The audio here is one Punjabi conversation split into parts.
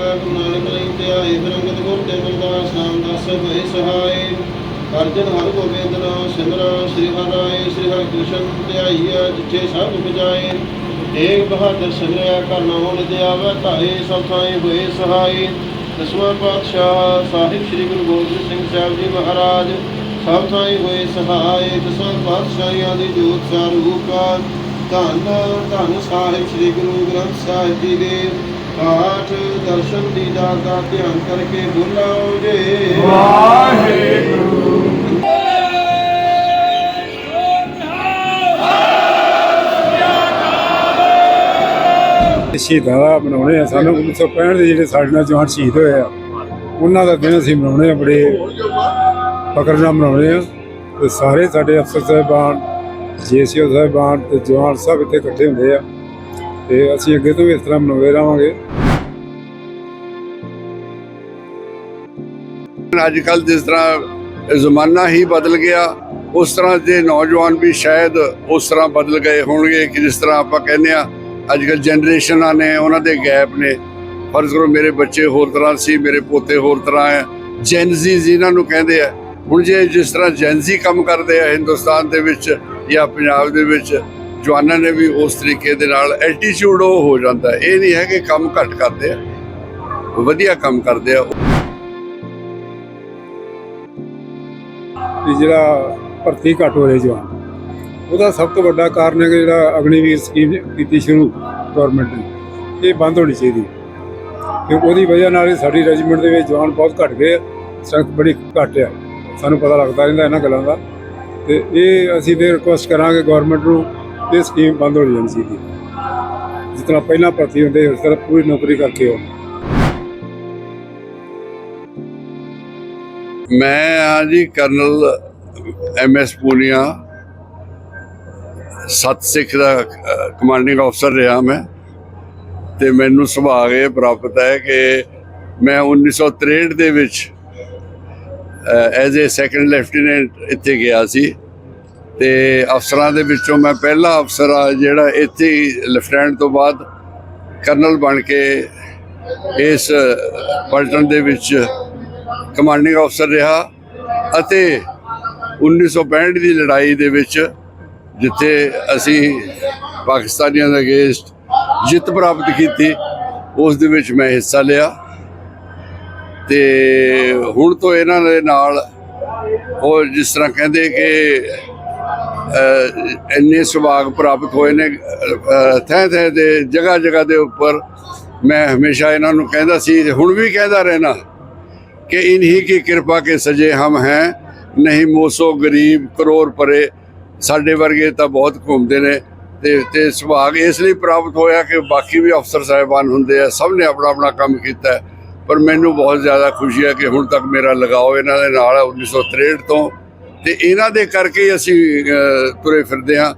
ਕਾ ਗੁਰੂ ਨਾਨਕ ਲਈ ਧਿਆਏ ਫਿਰ ਗੁਰ ਤੇ ਅਮਰਦਾਸ ਨਾਮਦਾਸ ਹੋਏ ਸਹਾਏ ਅਰਜਨ ਹਰ ਗੋਬਿੰਦ ਨਾਮ ਸਿਮਰਾ, ਸ੍ਰੀ ਹਰਿ ਸ੍ਰੀ ਹਰਿ ਕ੍ਰਿਸ਼ਨ ਧਿਆਈਆ ਜਿੱਥੇ ਸਭ ਬੁਝਾਏ ਏਕ ਬਹਾਦਰ ਸਿਮਰਿਆ ਕਰਨਾ ਹੋਣ ਤੇ ਧਾਏ ਸਭ ਥਾਏ ਹੋਏ ਸਹਾਏ ਦਸਵਾਂ ਪਾਤਸ਼ਾਹ ਸਾਹਿਬ ਸ੍ਰੀ ਗੁਰੂ ਗੋਬਿੰਦ ਸਿੰਘ ਸਾਹਿਬ ਜੀ ਮਹਾਰਾਜ, ਸਭ ਥਾਈ ਹੋਏ ਸਹਾਈ। ਦਸਵਾਂ ਪਾਤਸ਼ਾਹੀਆਂ ਦੀ ਜੋਤ ਸਰੂਪ ਧੰਨ ਧੰਨ ਸਾਹਿਬ ਸ੍ਰੀ ਗੁਰੂ ਗ੍ਰੰਥ ਸਾਹਿਬ ਜੀ ਦੇ ਪਾਠ ਦਰਸ਼ਨ ਦੀਦਾਰ ਦਾ ਧਿਆਨ ਕਰਕੇ ਬੋਲਾਓ ਜੇ। ਵਾਹਿਗੁਰੂ। ਸ਼ਹੀਦਾਂ ਦਾ ਮਨਾਉਣੇ ਆ। ਸਾਨੂੰ 1965 ਦੇ ਜਿਹੜੇ ਸਾਡੇ ਨਾਲ ਜਵਾਨ ਸ਼ਹੀਦ ਹੋਏ ਆ ਉਹਨਾਂ ਦਾ ਦਿਨ ਅਸੀਂ ਮਨਾਉਣੇ ਆ ਬੜੇ ਫਕਰ ਨਾਲ ਮਨਾਉਣੇ ਆ। ਤੇ ਸਾਰੇ ਸਾਡੇ ਅਫਸਰ ਸਾਹਿਬਾਨ ਜੀਸੀਓ ਸਾਹਿਬਾਨ ਤੇ ਜਵਾਨ ਸਭ ਇੱਥੇ ਇਕੱਠੇ ਹੁੰਦੇ ਆ ਤੇ ਅਸੀਂ ਅੱਗੇ ਤੋਂ ਵੀ ਇਸ ਤਰ੍ਹਾਂ ਮਨਾਉਂਦੇ ਰਹਾਂਗੇ। ਅੱਜ ਕੱਲ ਜਿਸ ਤਰ੍ਹਾਂ ਜ਼ਮਾਨਾ ਹੀ ਬਦਲ ਗਿਆ, ਉਸ ਤਰ੍ਹਾਂ ਦੇ ਨੌਜਵਾਨ ਵੀ ਸ਼ਾਇਦ ਉਸ ਤਰ੍ਹਾਂ ਬਦਲ ਗਏ ਹੋਣਗੇ ਕਿ ਜਿਸ ਤਰ੍ਹਾਂ ਆਪਾਂ ਕਹਿੰਦੇ ਆ ਅੱਜ ਕੱਲ ਜਨਰੇਸ਼ਨਾਂ ਨੇ ਉਹਨਾਂ ਦੇ ਗੈਪ ਨੇ। ਫਰਜ਼ ਕਰੋ ਮੇਰੇ ਬੱਚੇ ਹੋਰ ਤਰ੍ਹਾਂ ਸੀ, ਮੇਰੇ ਪੋਤੇ ਹੋਰ ਤਰ੍ਹਾਂ ਹੈ। ਜੈਨਜ਼ੀ ਜਿਨ੍ਹਾਂ ਨੂੰ ਕਹਿੰਦੇ ਆ, ਹੁਣ ਜੇ ਜਿਸ ਤਰ੍ਹਾਂ ਜੈਨਜ਼ੀ ਕੰਮ ਕਰਦੇ ਆ ਹਿੰਦੁਸਤਾਨ ਦੇ ਵਿੱਚ ਜਾਂ ਪੰਜਾਬ ਦੇ ਵਿੱਚ ਜਵਾਨਾਂ ਨੇ ਵੀ ਉਸ ਤਰੀਕੇ ਦੇ ਨਾਲ ਐਟੀਟਿਊਡ ਉਹ ਹੋ ਜਾਂਦਾ ਇਹ ਨਹੀਂ ਹੈ ਕਿ ਕੰਮ ਘੱਟ ਕਰਦੇ ਆ, ਵਧੀਆ ਕੰਮ ਕਰਦੇ ਆ। ਵੀ ਜਿਹੜਾ ਭਰਤੀ ਘੱਟ ਹੋ ਰਹੀ ਜਵਾਨ, ਉਹਦਾ ਸਭ ਤੋਂ ਵੱਡਾ ਕਾਰਨ ਹੈ ਕਿ ਜਿਹੜਾ ਅਗਨੀਵੀਰ ਸਕੀਮ ਕੀਤੀ ਸ਼ੁਰੂ ਗਵਰਨਮੈਂਟ ਨੇ, ਇਹ ਬੰਦ ਹੋਣੀ ਚਾਹੀਦੀ ਕਿ ਉਹਦੀ ਵਜ੍ਹਾ ਨਾਲ ਸਾਡੀ ਰੈਜੀਮੈਂਟ ਦੇ ਵਿੱਚ ਜਵਾਨ ਬਹੁਤ ਘਟ ਗਏ ਸਖਤ ਬੜੀ ਘੱਟ ਆ। ਸਾਨੂੰ ਪਤਾ ਲੱਗਦਾ ਰਹਿੰਦਾ ਇਹਨਾਂ ਗੱਲਾਂ ਦਾ। ਤੇ ਇਹ ਅਸੀਂ ਫਿਰ ਰਿਕੁਐਸਟ ਕਰਾਂਗੇ ਗਵਰਨਮੈਂਟ ਨੂੰ ਇਹ ਸਕੀਮ ਬੰਦ ਹੋ ਜਾਣੀ ਚਾਹੀਦੀ ਜਿਸ ਤਰ੍ਹਾਂ ਪਹਿਲਾਂ ਭਰਤੀ ਹੁੰਦੇ, ਉਸ ਤਰ੍ਹਾਂ ਪੂਰੀ ਨੌਕਰੀ ਕਰਕੇ ਆਉਣ। ਮੈਂ ਹਾਂ ਜੀ ਕਰਨਲ ਐਮ ਐਸ ਪੂਨੀਆ, ਸੱਤ ਸਿੱਖ ਦਾ ਕਮਾਂਡਿੰਗ ਅਫਸਰ ਰਿਹਾ ਮੈਂ। ਤੇ ਮੈਨੂੰ ਸੁਭਾਗ ਇਹ ਪ੍ਰਾਪਤ ਹੈ ਕਿ ਮੈਂ 1963 ਦੇ ਵਿੱਚ ਐਜ਼ ਅ ਸੈਕੰਡ ਲੈਫਟੀਨੈਂਟ ਇੱਥੇ ਗਿਆ ਸੀ ਤੇ ਅਫਸਰਾਂ ਦੇ ਵਿੱਚੋਂ ਮੈਂ ਪਹਿਲਾ ਅਫਸਰ ਆ ਜਿਹੜਾ ਇੱਥੇ ਲੈਫਟੀਨੈਂਟ ਤੋਂ ਬਾਅਦ ਕਰਨਲ ਬਣ ਕੇ ਇਸ ਪਲਟਨ ਦੇ ਵਿੱਚ ਕਮਾਂਡਿੰਗ ਅਫਸਰ ਰਿਹਾ ਅਤੇ 1965 ਦੀ ਲੜਾਈ ਦੇ ਵਿੱਚ ਜਿੱਥੇ ਅਸੀਂ ਪਾਕਿਸਤਾਨੀਆਂ ਦੇ ਅਗੇਂਸਟ ਜਿੱਤ ਪ੍ਰਾਪਤ ਕੀਤੀ, ਉਸ ਦੇ ਵਿੱਚ ਮੈਂ ਹਿੱਸਾ ਲਿਆ। ਤੇ ਹੁਣ ਤੋਂ ਇਹਨਾਂ ਦੇ ਨਾਲ ਉਹ ਜਿਸ ਤਰ੍ਹਾਂ ਕਹਿੰਦੇ ਕਿ ਇੰਨੇ ਸੁਭਾਗ ਪ੍ਰਾਪਤ ਹੋਏ ਨੇ ਥੈ ਥੈ ਦੇ, ਜਗ੍ਹਾ ਜਗ੍ਹਾ ਦੇ ਉੱਪਰ ਮੈਂ ਹਮੇਸ਼ਾ ਇਹਨਾਂ ਨੂੰ ਕਹਿੰਦਾ ਸੀ ਹੁਣ ਵੀ ਕਹਿੰਦਾ ਰਹਿਣਾ ਕਿ ਇਨਹੀ ਕੀ ਕਿਰਪਾ ਕੇ ਸਜੇ ਹਮ ਹੈ, ਨਹੀਂ ਮੋਸੋ ਗਰੀਬ ਕਰੋੜ ਪਰੇ, ਸਾਡੇ ਵਰਗੇ ਤਾਂ ਬਹੁਤ ਘੁੰਮਦੇ ਨੇ ਤੇ ਤੇ ਸੁਭਾਗ ਇਸ ਲਈ ਪ੍ਰਾਪਤ ਹੋਇਆ ਕਿ ਬਾਕੀ ਵੀ ਅਫਸਰ ਸਾਹਿਬਾਨ ਹੁੰਦੇ ਆ, ਸਭ ਨੇ ਆਪਣਾ ਆਪਣਾ ਕੰਮ ਕੀਤਾ। ਪਰ ਮੈਨੂੰ ਬਹੁਤ ਜ਼ਿਆਦਾ ਖੁਸ਼ੀ ਹੈ ਕਿ ਹੁਣ ਤੱਕ ਮੇਰਾ ਲਗਾਓ ਇਹਨਾਂ ਦੇ ਨਾਲ ਹੈ 1963 ਤੋਂ। ਤੇ ਇਹਨਾਂ ਦੇ ਕਰਕੇ ਹੀ ਅਸੀਂ ਤੁਰੇ ਫਿਰਦੇ ਹਾਂ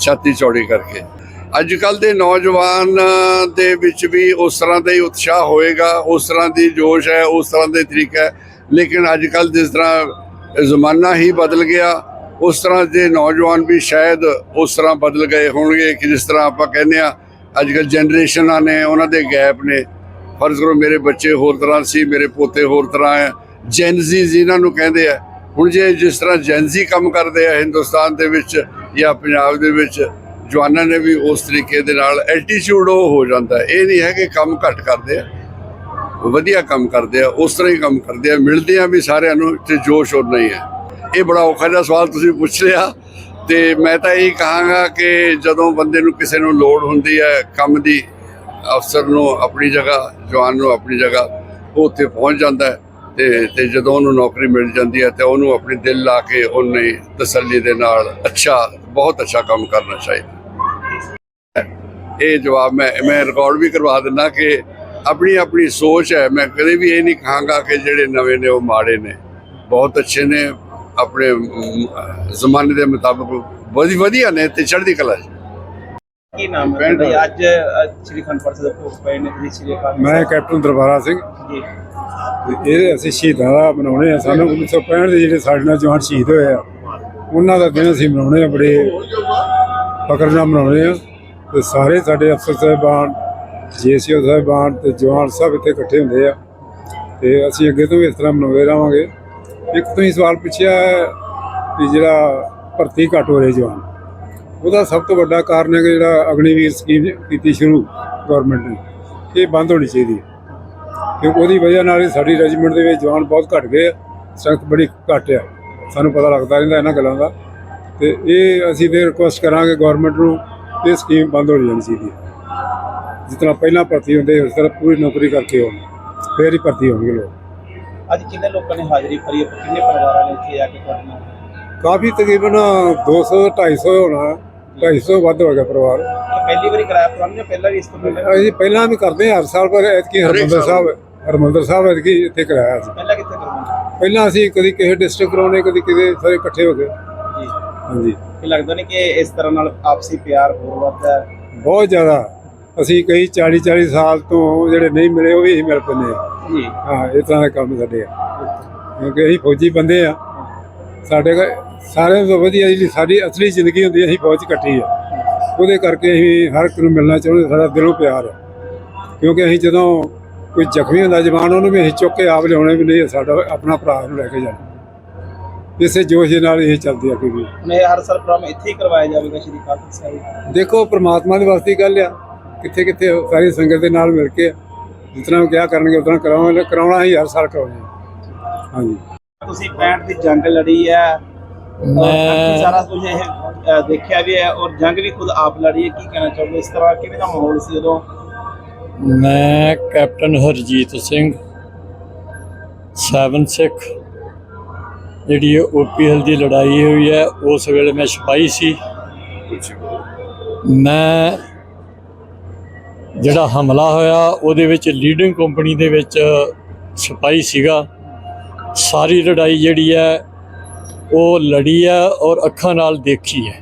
ਛਾਤੀ ਚੌੜੀ ਕਰਕੇ। ਅੱਜ ਕੱਲ ਦੇ ਨੌਜਵਾਨ ਦੇ ਵਿੱਚ ਵੀ ਉਸ ਤਰ੍ਹਾਂ ਦਾ ਹੀ ਉਤਸ਼ਾਹ ਹੋਏਗਾ, ਉਸ ਤਰ੍ਹਾਂ ਦੀ ਜੋਸ਼ ਹੈ, ਉਸ ਤਰ੍ਹਾਂ ਦੇ ਤਰੀਕਾ ਹੈ। ਲੇਕਿਨ ਅੱਜ ਕੱਲ ਜਿਸ ਤਰ੍ਹਾਂ ਜ਼ਮਾਨਾ ਹੀ ਬਦਲ ਗਿਆ, ਉਸ ਤਰ੍ਹਾਂ ਦੇ ਨੌਜਵਾਨ ਵੀ ਸ਼ਾਇਦ ਉਸ ਤਰ੍ਹਾਂ ਬਦਲ ਗਏ ਹੋਣਗੇ ਕਿ ਜਿਸ ਤਰ੍ਹਾਂ ਆਪਾਂ ਕਹਿੰਦੇ ਆ ਅੱਜ ਕੱਲ ਜਨਰੇਸ਼ਨਾਂ ਨੇ, ਉਹਨਾਂ ਦੇ ਗੈਪ ਨੇ। ਫਰਜ਼ ਕਰੋ ਮੇਰੇ ਬੱਚੇ ਹੋਰ ਤਰ੍ਹਾਂ ਸੀ, ਮੇਰੇ ਪੋਤੇ ਹੋਰ ਤਰ੍ਹਾਂ ਹੈ। ਜੈਨਜ਼ੀ ਜਿਨ੍ਹਾਂ ਨੂੰ ਕਹਿੰਦੇ ਆ। ਹੁਣ ਜੇ ਜਿਸ ਤਰ੍ਹਾਂ ਜੈਨਜ਼ੀ ਕੰਮ ਕਰਦੇ ਆ ਹਿੰਦੁਸਤਾਨ ਦੇ ਵਿੱਚ ਜਾਂ ਪੰਜਾਬ ਦੇ ਵਿੱਚ, ਜਵਾਨਾਂ ਨੇ ਵੀ ਉਸ ਤਰੀਕੇ ਦੇ ਨਾਲ ਐਟੀਟਿਊਡ ਉਹ ਹੋ ਜਾਂਦਾ ਇਹ ਨਹੀਂ ਹੈ ਕਿ ਕੰਮ ਘੱਟ ਕਰਦੇ ਆ, ਵਧੀਆ ਕੰਮ ਕਰਦੇ ਆ, ਉਸ ਤਰ੍ਹਾਂ ਹੀ ਕੰਮ ਕਰਦੇ ਆ। ਮਿਲਦੇ ਆ ਵੀ ਸਾਰਿਆਂ ਨੂੰ ਤੇ ਜੋਸ਼ ਹੋਰ ਨਹੀਂ ਹੈ। ਇਹ ਬੜਾ ਔਖਾ ਜਿਹਾ ਸਵਾਲ ਤੁਸੀਂ ਪੁੱਛ ਲਿਆ। ਤੇ ਮੈਂ ਤਾਂ ਇਹ ਕਹਾਂਗਾ ਕਿ ਜਦੋਂ ਬੰਦੇ ਨੂੰ ਕਿਸੇ ਨੂੰ ਲੋੜ ਹੁੰਦੀ ਹੈ ਕੰਮ ਦੀ ਅਫਸਰ ਨੂੰ ਆਪਣੀ ਜਗ੍ਹਾ, ਜਵਾਨ ਨੂੰ ਆਪਣੀ ਜਗ੍ਹਾ, ਉਹ ਉੱਥੇ ਪਹੁੰਚ ਜਾਂਦਾ ਹੈ ਤੇ ਤੇ ਜਦੋਂ ਉਹਨੂੰ ਨੌਕਰੀ ਮਿਲ ਜਾਂਦੀ ਹੈ ਤੇ ਉਹਨੂੰ ਆਪਣੀ ਦਿਲ ਲਾ ਕੇ ਉਹਨੇ ਤਸੱਲੀ ਦੇ ਨਾਲ ਅੱਛਾ, ਬਹੁਤ ਅੱਛਾ ਕੰਮ ਕਰਨਾ ਚਾਹੀਦਾ। ਇਹ ਜਵਾਬ ਮੈਂ ਮੈਂ ਰਿਕਾਰਡ ਵੀ ਕਰਵਾ ਦਿੰਦਾ ਕਿ ਆਪਣੀ ਆਪਣੀ ਸੋਚ ਹੈ, ਮੈਂ ਕਦੇ ਵੀ ਇਹ ਨਹੀਂ ਕਹਾਂਗਾ ਕਿ ਜਿਹੜੇ ਨਵੇਂ ਨੇ ਉਹ ਮਾੜੇ ਨੇ। ਬਹੁਤ ਅੱਛੇ ਨੇ, ਆਪਣੇ ਜ਼ਮਾਨੇ ਦੇ ਮੁਤਾਬਕ ਵਧੀ ਵਧੀਆ ਨੇ ਤੇ ਚੜ੍ਹਦੀ ਕਲਾ ਕੀ ਨਾਮ ਹੈ? ਤੁਹਾਡਾ ਜੀ? ਅੱਜ ਅ, ਸ਼੍ਰੀ ਖੰਡਪੁਰ ਸਾਹਿਬ ਭੋਗ ਪਏ ਨੇ ਤੁਸੀਂ ਸ਼੍ਰੀ ਅਕਾਲ ਮੈਂ ਕੈਪਟਨ ਦਰਬਾਰਾ ਸਿੰਘ। ਜੀ। ਤੇ ਇਹ ਅਸੀਂ ਸ਼ਹੀਦਾਂ ਦਾ ਮਨਾਉਣੇ ਆ। ਸਾਨੂੰ 1965 ਦੇ ਜਿਹੜੇ ਸਾਡੇ ਨਾਲ ਜਵਾਨ ਸ਼ਹੀਦ ਹੋਏ ਆ ਉਹਨਾਂ ਦਾ ਦਿਨ ਅਸੀਂ ਮਨਾਉਣੇ ਆ ਬੜੇ ਫਕਰ ਨਾਲ ਮਨਾਉਣੇ ਆ। ਤੇ ਸਾਰੇ ਸਾਡੇ ਅਫਸਰ ਸਾਹਿਬਾਨ ਜੀਸੀਓ ਸਾਹਿਬਾਨ ਤੇ ਜਵਾਨ ਸਭ ਇੱਥੇ ਇਕੱਠੇ ਹੁੰਦੇ ਆ। ਤੇ ਅਸੀਂ ਅੱਗੇ ਤੋਂ ਵੀ ਇਸ ਤਰ੍ਹਾਂ ਮਨਾਉਂਦੇ ਰਹਾਂਗੇ। ਇੱਕ ਤੁਸੀਂ ਸਵਾਲ ਪੁੱਛਿਆ ਹੈ ਕਿ ਜਿਹੜਾ ਭਰਤੀ ਘੱਟ ਹੋ ਰਹੀ ਜਵਾਨ। ਉਹਦਾ ਸਭ ਤੋਂ ਵੱਡਾ ਕਾਰਨ ਹੈ ਕਿ ਜਿਹੜਾ ਅਗਨੀਵੀਰ ਸਕੀਮ ਕੀਤੀ ਸ਼ੁਰੂ ਗਵਰਨਮੈਂਟ ਨੇ ਇਹ ਬੰਦ ਹੋਣੀ ਚਾਹੀਦੀ ਹੈ। ਕਿਉਂਕਿ ਉਹਦੀ ਵਜ੍ਹਾ ਨਾਲ ਹੀ ਸਾਡੀ ਰੈਜੀਮੈਂਟ ਦੇ ਵਿੱਚ ਜਵਾਨ ਬਹੁਤ ਘਟ ਗਏ ਆ ਸਟਰੈਂਥ ਬੜੀ ਘੱਟ ਆ। ਸਾਨੂੰ ਪਤਾ ਲੱਗਦਾ ਰਹਿੰਦਾ ਇਹਨਾਂ ਗੱਲਾਂ ਦਾ। ਤੇ ਇਹ ਅਸੀਂ ਤੇ ਰਿਕੁਐਸਟ ਕਰਾਂਗੇ ਗਵਰਨਮੈਂਟ ਨੂੰ ਇਹ ਸਕੀਮ ਬੰਦ ਹੋ ਜਾਣੀ ਚਾਹੀਦੀ ਹੈ। ਤਰ੍ਹਾਂ ਪਹਿਲਾਂ ਭਰਤੀ ਹੁੰਦੇ ਉਸ ਤਰ੍ਹਾਂ ਪੂਰੀ ਨੌਕਰੀ ਕਰਕੇ ਹੋਣ ਫੇਰ ਹੀ ਭਰਤੀ ਹੋਣਗੇ ਲੋਕ। ਅੱਜ ਕਿੰਨੇ ਲੋਕਾਂ ਨੇ ਹਾਜ਼ਰੀ ਭਰੀ ਕਿੰਨੇ ਪਰਿਵਾਰਾਂ ਨੇ ਇੱਥੇ ਆ ਕੇ ਤੁਹਾਡੇ ਨਾਲ? ਕਾਫੀ ਤਕਰੀਬਨ 200 250 ਹੋਣਾ। 250 ਵੱਧ ਹੋ ਗਿਆ ਪਰਿਵਾਰ। ਇਹ ਪਹਿਲੀ ਵਾਰੀ ਕਰਾਇਆ ਪ੍ਰੋਗਰਾਮ ਜਾਂ ਪਹਿਲਾਂ ਵੀ ਇਸ ਤੋਂ ਪਹਿਲਾਂ? ਅਸੀਂ ਪਹਿਲਾਂ ਵੀ ਕਰਦੇ ਹਾਂ ਹਰ ਸਾਲ ਪਰ ਐਤਕੀ ਹਰਮੰਦਰ ਸਾਹਿਬ ਹਰਮੰਦਰ ਸਾਹਿਬ ਐਤਕੀ ਇੱਥੇ ਕਰਾਇਆ ਸੀ। ਪਹਿਲਾਂ ਕਿੱਥੇ ਪਹਿਲਾਂ ਅਸੀਂ ਕਦੀ ਕਿਸੇ ਡਿਸਟ੍ਰਿਕਟ ਕਰਾਉਣੇ ਕਦੀ ਕਿਤੇ ਸਾਰੇ ਇਕੱਠੇ ਹੋ ਗਏ ਜੀ। ਹਾਂਜੀ। ਇਹ ਲੱਗਦਾ ਨਹੀਂ ਕਿ ਇਸ ਤਰ੍ਹਾਂ ਨਾਲ ਆਪਸੀ ਪਿਆਰ ਹੋਰ ਵੱਧਦਾ ਹੈ? ਬਹੁਤ ਜ਼ਿਆਦਾ। ਅਸੀਂ ਕਈ 40 40 ਸਾਲ ਤੋਂ ਜਿਹੜੇ ਨਹੀਂ ਮਿਲੇ ਉਹ ਵੀ ਅਸੀਂ ਮਿਲ ਆ। ਜੀ। ਹਾਂ ਇਸ ਤਰ੍ਹਾਂ ਦੇ ਕੰਮ ਸਾਡੇ ਆ। ਕਿਉਂਕਿ ਅਸੀਂ ਫੌਜੀ ਬੰਦੇ ਆ। ਸਾਡੇ ਕੋਲ ਸਾਰਿਆਂ ਤੋਂ ਵਧੀਆ ਜਿਹੜੀ ਸਾਡੀ ਅਸਲੀ ਜ਼ਿੰਦਗੀ ਹੁੰਦੀ ਹੈ, ਅਸੀਂ ਫੌਜ 'ਚ ਕੱਟੀ ਆ ਉਹਦੇ ਕਰਕੇ ਅਸੀਂ ਹਰ ਇੱਕ ਨੂੰ ਮਿਲਣਾ ਚਾਹੁੰਦੇ ਸਾਡਾ ਦਿਲੋਂ ਪਿਆਰ ਹੈ। ਕਿਉਂਕਿ ਅਸੀਂ ਜਦੋਂ ਕੋਈ ਜ਼ਖਮੀ ਹੁੰਦਾ ਜਵਾਨ ਉਹਨੂੰ ਵੀ ਅਸੀਂ ਚੁੱਕ ਕੇ ਆਪ ਲਿਆਉਣੇ ਵੀ ਨਹੀਂ ਸਾਡਾ ਆਪਣਾ ਭਰਾ ਨੂੰ ਲੈ ਕੇ ਜਾਣਾ। ਇਸੇ ਜੋਸ਼ ਦੇ ਨਾਲ ਇਹ ਚੱਲਦੀ ਆ ਕਿ ਵੀ ਹੁਣ ਇਹ ਹਰ ਸਾਲ ਪ੍ਰੋਗਰਾਮ ਇੱਥੇ ਹੀ ਕਰਵਾਇਆ ਜਾਵੇਗਾ ਸ਼੍ਰੀ ਕਾਲਕਾ ਸਾਹਿਬ ਦੇਖੋ ਪ੍ਰਮਾਤਮਾ ਦੇ ਵਾਸਤੇ ਹੀ ਗੱਲ ਆ। ਕਿੱਥੇ ਕਿੱਥੇ ਸਾਰੀ ਸੰਗਤ ਦੇ ਨਾਲ ਮਿਲ ਕੇ ਜਿਤਨਾ ਉਹ ਕਿਹਾ ਕਰਨਗੇ ਉਤਨਾ ਕਰਾਉਣਾ ਕਰਾਉਣਾ ਹੀ ਹਰ ਸਾਲ ਕਰਾਉਣਾ ਹਾਂਜੀ। ਤੁਸੀਂ 65 ਦੀ ਜੰਗ ਲੜੀ ਹੈ ਮੈਂ ਸਾਰਾ ਕੁਝ ਇਹ ਅ, ਦੇਖਿਆ ਵੀ ਹੈ ਔਰ ਜੰਗ ਵੀ ਖੁਦ ਆਪ ਲੜੀ ਹੈ ਕੀ ਕਹਿਣਾ ਚਾਹੋਗੇ? ਇਸ ਤਰ੍ਹਾਂ ਕਿਵੇਂ ਦਾ ਮਾਹੌਲ ਸੀ ਉਦੋਂ? ਮੈਂ ਕੈਪਟਨ ਹਰਜੀਤ ਸਿੰਘ 7 ਸਿੱਖ ਜਿਹੜੀ ਓਪੀਐਲ ਦੀ ਲੜਾਈ ਹੋਈ ਹੈ ਉਸ ਵੇਲੇ ਮੈਂ ਸਿਪਾਹੀ ਸੀ। ਮੈਂ ਜਿਹੜਾ ਹਮਲਾ ਹੋਇਆ ਉਹਦੇ ਵਿੱਚ ਲੀਡਿੰਗ ਕੰਪਨੀ ਦੇ ਵਿੱਚ ਸਿਪਾਹੀ ਸੀਗਾ। ਸਾਰੀ ਲੜਾਈ ਜਿਹੜੀ ਹੈ ਉਹ ਲੜੀ ਹੈ ਔਰ ਅੱਖਾਂ ਨਾਲ ਦੇਖੀ ਹੈ।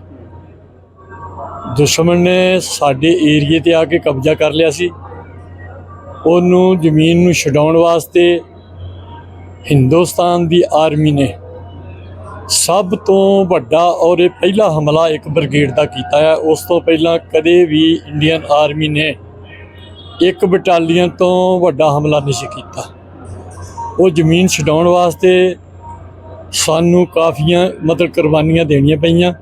ਦੁਸ਼ਮਣ ਨੇ ਸਾਡੇ ਏਰੀਏ ਤੇ ਆ ਕੇ ਕਬਜ਼ਾ ਕਰ ਲਿਆ ਸੀ। ਉਹਨੂੰ ਜ਼ਮੀਨ ਨੂੰ ਛਡਾਉਣ ਵਾਸਤੇ ਹਿੰਦੁਸਤਾਨ ਦੀ ਆਰਮੀ ਨੇ ਸਭ ਤੋਂ ਵੱਡਾ ਔਰ ਇਹ ਪਹਿਲਾ ਹਮਲਾ ਇੱਕ ਬ੍ਰਿਗੇਡ ਦਾ ਕੀਤਾ ਹੈ। ਉਸ ਤੋਂ ਪਹਿਲਾਂ ਕਦੇ ਵੀ ਇੰਡੀਅਨ ਆਰਮੀ ਨੇ ਇੱਕ ਬਟਾਲੀਅਨ ਤੋਂ ਵੱਡਾ ਹਮਲਾ ਨਹੀਂ ਸੀ ਕੀਤਾ। ਉਹ ਜ਼ਮੀਨ ਛਡਾਉਣ ਵਾਸਤੇ ਸਾਨੂੰ ਕਾਫੀਆਂ, ਮਤਲਬ ਕੁਰਬਾਨੀਆਂ ਦੇਣੀਆਂ ਪਈਆਂ।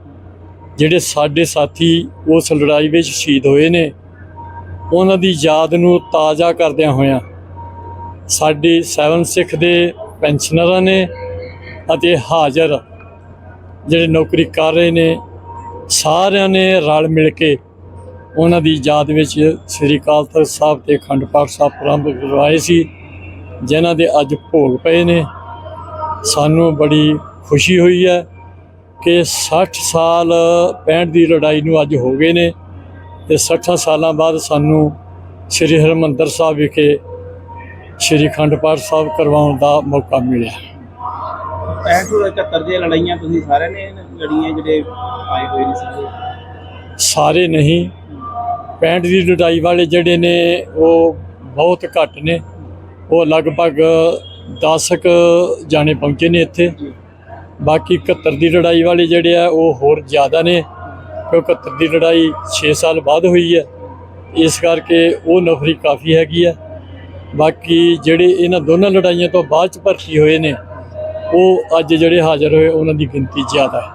ਜਿਹੜੇ ਸਾਡੇ ਸਾਥੀ ਉਸ ਲੜਾਈ ਵਿੱਚ ਸ਼ਹੀਦ ਹੋਏ ਨੇ, ਉਹਨਾਂ ਦੀ ਯਾਦ ਨੂੰ ਤਾਜ਼ਾ ਕਰਦਿਆਂ ਹੋਇਆਂ ਸਾਡੇ ਸੈਵਨ ਸਿੱਖ ਦੇ ਪੈਨਸ਼ਨਰਾਂ ਨੇ ਅਤੇ ਹਾਜ਼ਰ ਜਿਹੜੇ ਨੌਕਰੀ ਕਰ ਰਹੇ ਨੇ, ਸਾਰਿਆਂ ਨੇ ਰਲ ਮਿਲ ਕੇ ਉਹਨਾਂ ਦੀ ਯਾਦ ਵਿੱਚ ਸ੍ਰੀ ਅਕਾਲ ਤਖਤ ਸਾਹਿਬ ਤੇ ਅਖੰਡ ਪਾਠ ਸਾਹਿਬ ਪ੍ਰਾਰੰਭ ਕਰਵਾਏ ਸੀ, ਜਿਨ੍ਹਾਂ ਦੇ ਅੱਜ ਭੋਗ ਪਏ ਨੇ। ਸਾਨੂੰ ਬੜੀ ਖੁਸ਼ੀ ਹੋਈ ਹੈ ਕਿ 60 ਸਾਲ 65 ਦੀ ਲੜਾਈ ਨੂੰ ਅੱਜ ਹੋ ਗਏ ਨੇ ਤੇ 60 ਸਾਲਾਂ ਬਾਅਦ ਸਾਨੂੰ ਸ੍ਰੀ ਹਰਿਮੰਦਰ ਸਾਹਿਬ ਵਿਖੇ ਸ੍ਰੀ ਅਖੰਡ ਪਾਠ ਸਾਹਿਬ ਕਰਵਾਉਣ ਦਾ ਮੌਕਾ ਮਿਲਿਆ। 65 ਤੋਂ 71 ਦੀਆਂ ਲੜਾਈਆਂ ਤੁਸੀਂ ਸਾਰਿਆਂ ਨੇ ਲੜੀਆਂ ਜਿਹੜੇ ਆਏ ਹੋਏ ਨੇ ਸਾਰੇ? ਸਾਰੇ ਨਹੀਂ। 65 ਦੀ ਲੜਾਈ ਵਾਲੇ ਜਿਹੜੇ ਨੇ ਉਹ ਬਹੁਤ ਘੱਟ ਨੇ। ਉਹ ਲਗਭਗ 10 ਕੁ ਜਾਣੇ ਪਹੁੰਚੇ ਨੇ ਇੱਥੇ। ਬਾਕੀ 71 ਦੀ ਲੜਾਈ ਵਾਲੇ ਜਿਹੜੇ ਆ, ਉਹ ਹੋਰ ਜ਼ਿਆਦਾ ਨੇ, ਕਿਉਂਕਿ 71 ਦੀ ਲੜਾਈ 6 ਸਾਲ ਬਾਅਦ ਹੋਈ ਹੈ। ਇਸ ਕਰਕੇ ਉਹ ਨਫਰੀ ਕਾਫੀ ਹੈਗੀ ਆ। ਬਾਕੀ ਜਿਹੜੇ ਇਹਨਾਂ ਦੋਨਾਂ ਲੜਾਈਆਂ ਤੋਂ ਬਾਅਦ ਚ ਭਰਤੀ ਹੋਏ ਨੇ, ਉਹ ਅੱਜ ਜਿਹੜੇ ਹਾਜ਼ਰ ਹੋਏ, ਉਹਨਾਂ ਦੀ ਗਿਣਤੀ ਜ਼ਿਆਦਾ ਹੈ।